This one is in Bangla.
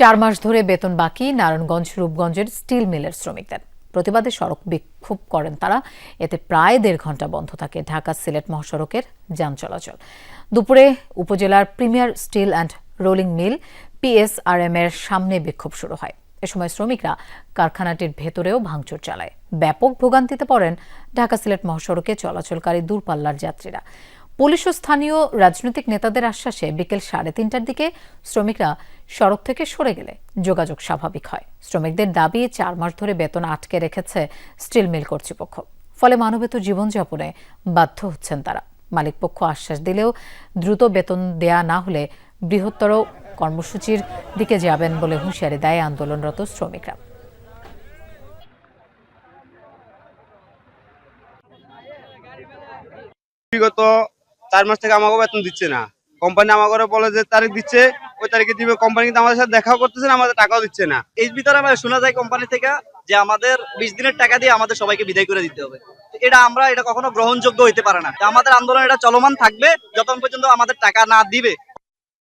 চার মাস ধরে বেতন বাকি নারায়ণগঞ্জ, রূপগঞ্জের স্টিল মিলের শ্রমিকদের। প্রতিবাদে সড়ক বিক্ষোভ করেন তারা। এতে প্রায় দেড় ঘণ্টা বন্ধ থাকে ঢাকা সিলেট মহাসড়কের যান চলাচল। দুপুরে উপজেলার premier steel and rolling mill, PSRM এর সামনে বিক্ষোভ শুরু হয়। এ সময় শ্রমিকরা কারখানাটির ভেতরেও ভাঙচুর চালায়। ব্যাপক ভোগান্তিতে পড়েন ঢাকা সিলেট মহাসড়কে চলাচলকারী দূরপাল্লার যাত্রীরা। পুলিশ ও স্থানীয় রাজনৈতিক নেতাদের আশ্বাসে বিকেল সাড়ে তিনটার দিকে শ্রমিকরা সড়ক থেকে সরে গেলে যোগাযোগ স্বাভাবিক হয়। শ্রমিকদের দাবি, চার মাস ধরে বেতন আটকে রেখেছে স্টিল মিল কর্তৃপক্ষ। ফলে মানবেত জীবনযাপনে বাধ্য হচ্ছেন তারা। মালিকপক্ষ আশ্বাস দিলেও দ্রুত বেতন দেয়া না হলে বৃহত্তর কর্মসূচির দিকে যাবেন বলে হুঁশিয়ারি দেয় আন্দোলনরত শ্রমিকরা। বিগত চার মাস থেকে আমাকে বেতন দিচ্ছে না। কোম্পানি আমাকে বলে যে তারিখ দিচ্ছে, ওই তারিখে দিবে। কোম্পানি কিন্তু আমাদের সাথে দেখাও করতেছে না, আমাদের টাকাও দিচ্ছে না। এর ভিতরে আমরা শোনা যায় কোম্পানি থেকে যে আমাদের বিশ দিনের টাকা দিয়ে আমাদের সবাইকে বিদায় করে দিতে হবে। এটা আমরা, এটা কখনো গ্রহণযোগ্য হইতে পারে না। আমাদের আন্দোলন এটা চলমান থাকবে, যতক্ষণ পর্যন্ত আমাদের টাকা না দিবে